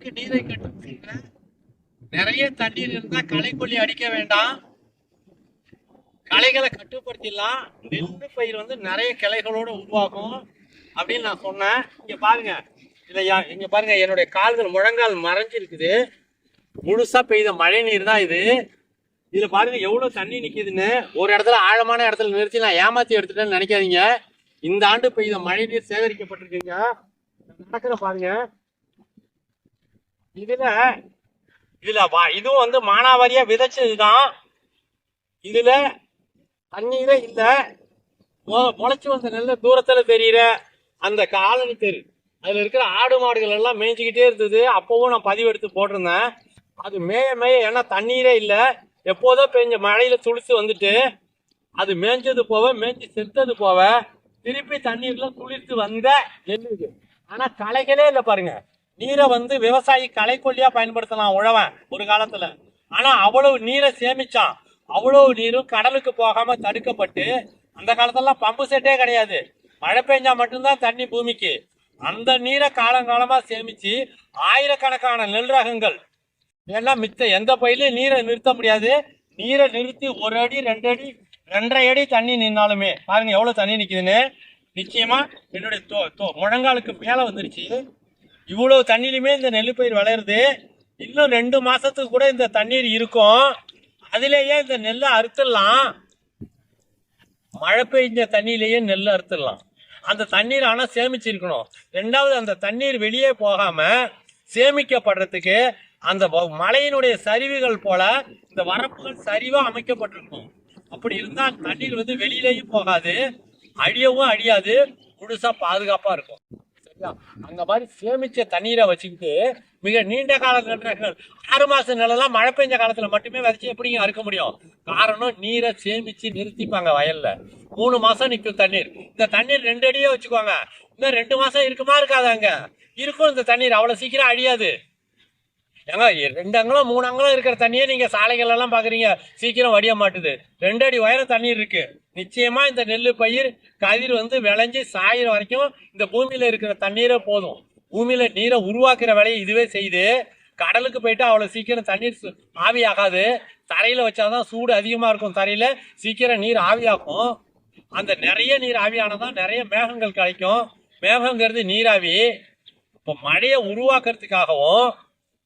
அளவுக்கு நீரை கட்டும் நிறைய தண்ணீர் இருந்தா களைக்கொல்லி அடிக்க வேண்டாம். களைகளை கட்டுப்படுத்திடலாம். நெல்லு பயிர் வந்து நிறைய கிளைகளோட உருவாகும் அப்படின்னு நான் சொன்னேன். இங்க பாருங்க. இல்லையா யா- இங்க பாருங்க. என்னுடைய கால்கள் முழங்கால் மறைஞ்சிருக்குது. முழுசா பெய்த மழை நீர் தான் இது. இதுல பாருங்க எவ்வளவு தண்ணி நிக்குதுன்னு. ஒரு இடத்துல ஆழமான இடத்துல நிறுத்தி நான் ஏமாத்தி எடுத்துட்டேன்னு நினைக்காதீங்க. இந்த ஆண்டு பெய்த மழை நீர் சேகரிக்கப்பட்டிருக்குங்க. நடக்கிற பாருங்க. இதுல இதுல வா- இதுவும் வந்து மானாவாரியா விதைச்சதுதான். இதுல தண்ணீரே இல்ல. முளைச்சு வந்த நெல்ல தூரத்துல தெரியுற அந்த காலனி தெரு. அதுல இருக்கிற ஆடு மாடுகள் எல்லாம் மேய்ஞ்சிக்கிட்டே இருந்தது. அப்பவும் நான் பதிவு எடுத்து போட்டிருந்தேன். அது மேய மேய ஏன்னா தண்ணீரே இல்ல. எப்போதோ பெஞ்ச மழையில துளிச்சு வந்துட்டு அது மேய்ஞ்சது போக மேய்ஞ்சி செத்தது போக திருப்பி தண்ணீர்ல துளிர்த்து வந்த நெல் ஆனா களைகளே இல்லை பாருங்க. நீரை வந்து விவசாயி களைக்கொல்லியா பயன்படுத்தலாம் உழவன் ஒரு காலத்துல. ஆனா அவ்வளவு நீரை சேமிச்சான். அவ்வளவு நீரும் கடலுக்கு போகாம தடுக்கப்பட்டு அந்த காலத்துலலாம் பம்பு செட்டே கிடையாது. மழை பெஞ்சா மட்டும்தான் தண்ணி பூமிக்கு. அந்த நீரை காலங்காலமா சேமிச்சு ஆயிரக்கணக்கான நெல் ரகங்கள் ஏன்னா மித்த எந்த பயிலையும் நீரை நிறுத்த முடியாது. நீரை நிறுத்தி ஒரு அடி ரெண்டு அடி ரெண்டரை அடி தண்ணி நின்னாலுமே பாருங்க எவ்வளவு தண்ணி நிக்குதுன்னு. நிச்சயமா என்னுடைய தோ முழங்காலுக்கு மேல வந்துருச்சு. இவ்வளவு தண்ணியிலுமே இந்த நெல் பயிர் வளருது. இன்னும் ரெண்டு மாசத்துக்கு கூட இந்த தண்ணீர் இருக்கும். அதுலேயே இந்த நெல்லை அறுத்துடலாம். மழை பெய்ஞ்ச தண்ணியிலேயே நெல் அறுத்துடலாம். அந்த தண்ணீர் ஆனால் சேமிச்சிருக்கணும். ரெண்டாவது அந்த தண்ணீர் வெளியே போகாம சேமிக்கப்படுறதுக்கு அந்த வ- மலையினுடைய சரிவுகள் போல இந்த வரப்புகள் சரிவா அமைக்கப்பட்டிருக்கும். அப்படி இருந்தால் தண்ணீர் வந்து வெளியிலேயும் போகாது அழியவும் அழியாது முழுசா பாதுகாப்பா இருக்கும். அந்த மாதிரி சேமிச்ச தண்ணீரை வச்சுக்கிட்டு மிக நீண்ட கால ஆறு மாசம் நிலம்லாம் மழை பெஞ்ச காலத்துல மட்டுமே விதைச்சு எப்படிங்க அறுக்க முடியும்? காரணம் நீரை சேமிச்சு நிறுத்திப்பாங்க வயல்ல. மூணு மாசம் நிற்கும் தண்ணீர். இந்த தண்ணீர் ரெண்டு அடியே வச்சுக்கோங்க. இன்னும் ரெண்டு மாசம் இருக்குமா இருக்காதாங்க? இருக்கும் இந்த தண்ணீர். அவ்வளவு சீக்கிரம் அழியாது. ஏங்க ரெண்டு அங்கலம் மூணு அங்கலம் இருக்கிற தண்ணியே நீங்க சாலைகள் எல்லாம் பாக்குறீங்க. சீக்கிரம் வடிய மாட்டுது. ரெண்டு அடி உயரம் தண்ணீர் இருக்கு. நிச்சயமா இந்த நெல் பயிர் கதிர் வந்து விளைஞ்சு சாயிற வரைக்கும் இந்த பூமியில இருக்கிற தண்ணீரே போதும். பூமியில நீரை உருவாக்குற வேலையை இதுவே செய்யுது கடலுக்கு போயிட்டு அவ்வளவு சீக்கிரம் தண்ணீர் சு- ஆவியாகாது. தரையில வச்சாதான் சூடு அதிகமா இருக்கும் தரையில. சீக்கிரம் நீர் ஆவியாகும். அந்த நிறைய நீர் ஆவியானதான் நிறைய மேகங்கள் கிடைக்கும் மேகங்கிறது நீராவி. இப்போ மழையை உருவாக்குறதுக்காகவும்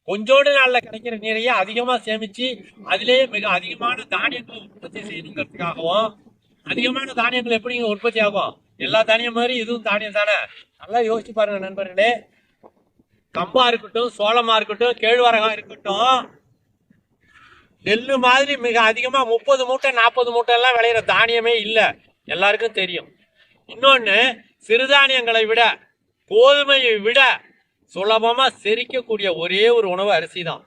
கொஞ்சோடு நாளில் கிடைக்கிற நீரையே அதிகமாக சேமித்து அதிலேயே மிக அதிகமான தானியங்களை உற்பத்தி செய்யணுங்கிறதுக்காகவும் அதிகமான தானியங்கள் எப்படிங்க உற்பத்தி ஆகும்? எல்லா தானியம் மாதிரி இதுவும் தானியம் தானே? நல்லா யோசிச்சு பாருங்க நண்பர்களே. கம்பா இருக்கட்டும் சோளமா இருக்கட்டும் கேழ்வரகம் இருக்கட்டும் நெல் மாதிரி மிக அதிகமாக முப்பது மூட்டை நாற்பது மூட்டை எல்லாம் விளையிற தானியமே இல்லை. எல்லாருக்கும் தெரியும். இன்னொன்று சிறுதானியங்களை விட கோதுமையை விட சுலபமா செரிக்கக்கூடிய ஒரே ஒரு உணவு அரிசி தான்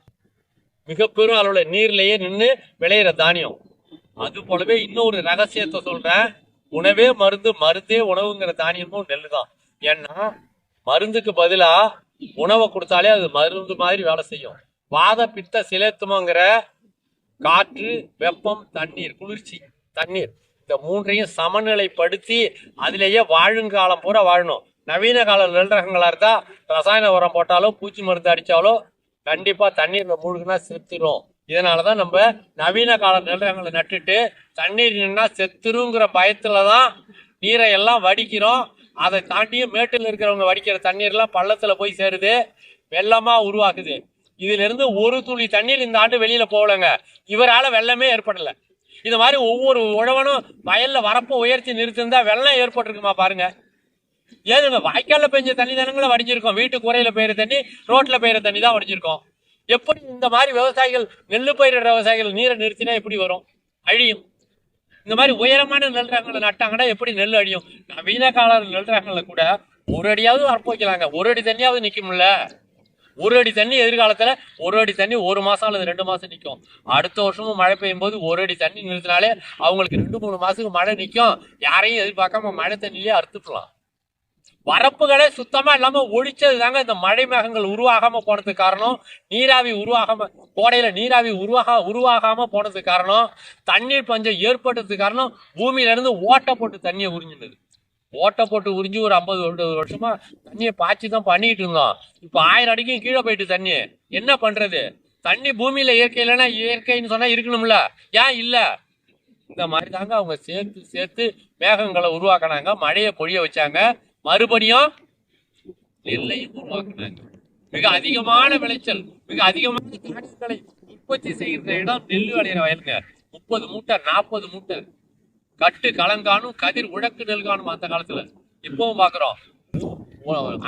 மிக பெரும் அளவுல நீர்லயே நின்று விளையிற தானியம். அது போலவே இன்னொரு ரகசியத்தை சொல்றேன். உணவே மருந்து மருந்தே உணவுங்கிற தானியமும் நெல்லு தான் ஏன்னா மருந்துக்கு பதிலா உணவை கொடுத்தாலே அது மருந்து மாதிரி வேலை செய்யும். வாத பித்த சிலேத்துமங்கிற காற்று வெப்பம் தண்ணீர் குளிர்ச்சி தண்ணீர். இந்த மூன்றையும் சமநிலைப்படுத்தி அதிலேயே வாழுங்காலம் பூரா வாழணும். நவீன கால நெல் இருந்தால் ரசாயன உரம் போட்டாலும் பூச்சி மருந்து அடிச்சாலோ கண்டிப்பாக தண்ணீரில் மூழ்கினா செத்துரும். இதனாலதான் நம்ம நவீன கால நெல்ரகங்களை நட்டுட்டு தண்ணீர் நின்னா செத்துருங்கிற பயத்தில் தான் நீரை எல்லாம் வடிக்கிறோம். அதை தாண்டியும் மேட்டில் இருக்கிறவங்க வடிக்கிற தண்ணீர்லாம் பள்ளத்தில் போய் சேருது வெள்ளமாக உருவாக்குது. இதிலிருந்து ஒரு துளி தண்ணீர் இந்த ஆண்டு வெளியில் போகலங்க. இவரால் வெள்ளமே ஏற்படலை. இது மாதிரி ஒவ்வொரு உழவனும் வயலில் வரப்போ உயர்த்தி நிறுத்திருந்தா வெள்ளம் ஏற்பட்டிருக்குமா பாருங்கள் ஏதுங்க வாய்க்காலில் பெஞ்ச தண்ணி தானங்கள வடிஞ்சிருக்கோம். வீட்டு குறையில பெய்கிற தண்ணி ரோட்ல பெய்கிற தண்ணி தான் வடிஞ்சிருக்கோம். எப்படி இந்த மாதிரி விவசாயிகள் நெல்லு பயிரிடுற விவசாயிகள் நீரை நிறுத்தினா எப்படி வரும்? அழியும். இந்த மாதிரி உயரமான நெல் ரகங்களை நட்டாங்கன்னா எப்படி நெல் அழியும்? நவீன கால நெல் ரகங்களை கூட ஒரு அடியாவது வரப்பு வைக்கலாங்க. ஒரு அடி தண்ணியாவது நிக்கும்ல ஒரு அடி தண்ணி எதிர்காலத்துல ஒரு அடி தண்ணி ஒரு மாசம் அல்லது ரெண்டு மாசம் நிக்கும். அடுத்த வருஷமும் மழை பெய்யும் போது ஒரு அடி தண்ணி நிறுத்தினாலே அவங்களுக்கு ரெண்டு மூணு மாசத்துக்கு மழை நிக்கும். யாரையும் எதிர்பார்க்காம மழை தண்ணியிலே அறுத்துக்கலாம் வரப்புகளே சுத்தமா இல்லாம ஒழிச்சது தாங்க இந்த மழை மேகங்கள் உருவாகாம போனதுக்கு காரணம். நீராவி உருவாகாம கோடையில நீராவி உருவாக உருவாகாம போனதுக்கு காரணம். தண்ணீர் பஞ்சம் ஏற்பட்டதுக்கு காரணம். பூமியில இருந்து ஓட்ட போட்டு தண்ணியை உறிஞ்சினது. ஓட்டை போட்டு உறிஞ்சி ஒரு ஐம்பது வருஷமா தண்ணியை பாய்ச்சி தான் பண்ணிட்டு இருந்தோம். இப்போ ஆயிரம் அடிக்கும் கீழே போயிட்டு தண்ணி. என்ன பண்றது? தண்ணி பூமியில இயற்கை இல்லைன்னா இயற்கைன்னு சொன்னா இருக்கணும்ல. ஏன் இல்ல? இந்த மாதிரி தாங்க அவங்க சேர்த்து சேர்த்து மேகங்களை உருவாக்குனாங்க மழையை பொழிய வச்சாங்க. மறுபடியும் நெல்லையும் உருவாக்குனாங்க மிக அதிகமான விளைச்சல் மிக அதிகமான தானியங்களை உற்பத்தி செய்கிற இடம் நெல் விளையிற வயலுங்க. முப்பது மூட்டை நாற்பது மூட்டை கட்டு கலங்கானும் கதிர் உழக்கு நெல்கானும் அந்த காலத்துல. இப்பவும் பாக்குறோம்.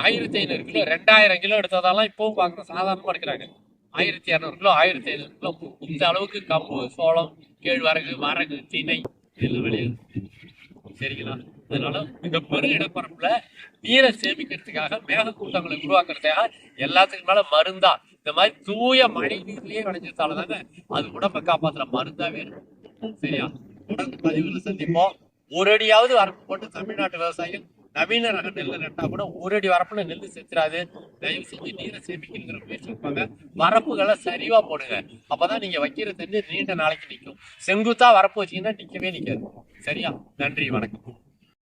ஆயிரத்தி ஐநூறு கிலோ ரெண்டாயிரம் கிலோ எடுத்ததெல்லாம் இப்பவும் பாக்குறோம். சாதாரணமா எடுக்கிறாங்க ஆயிரத்தி இரநூறு கிலோ ஆயிரத்தி ஐநூறு கிலோ. இந்த அளவுக்கு கம்பு சோளம் கேழ்வரகு வரகு திணை நெல் விளையுது சரிங்களா அதனால இந்த பெரு இடப்பரப்புல நீரை சேமிக்கிறதுக்காக மேகக்கூட்டங்களை உருவாக்குறதுக்காக எல்லாத்துக்கும் மேல மருந்தா. இந்த மாதிரி தூய மழை நீர்லயே விளைஞ்சதாலதாங்க அது உடம்பை காப்பாத்துற மருந்தாவே இருக்கும் சரியா? தொடர்ந்து பதிவுல சந்திப்போம். ஒரு அடியாவது வரப்பு போட்டு தமிழ்நாட்டு விவசாயம் நவீன ரக நெல் நட்டா கூட ஒரு அடி வரப்புல நெல் செத்துறாது. தயவு செஞ்சு நீரை சேமிக்கணுங்கிற முயற்சி வைப்பாங்க வரப்புகளை சரிவா போடுங்க. அப்பதான் நீங்க வைக்கிற தண்ணி நீண்ட நாளைக்கு நிற்கும் செங்குத்தா வரப்பு வச்சீங்கன்னா நிக்கவே நிக்காது. சரியா? நன்றி வணக்கம்.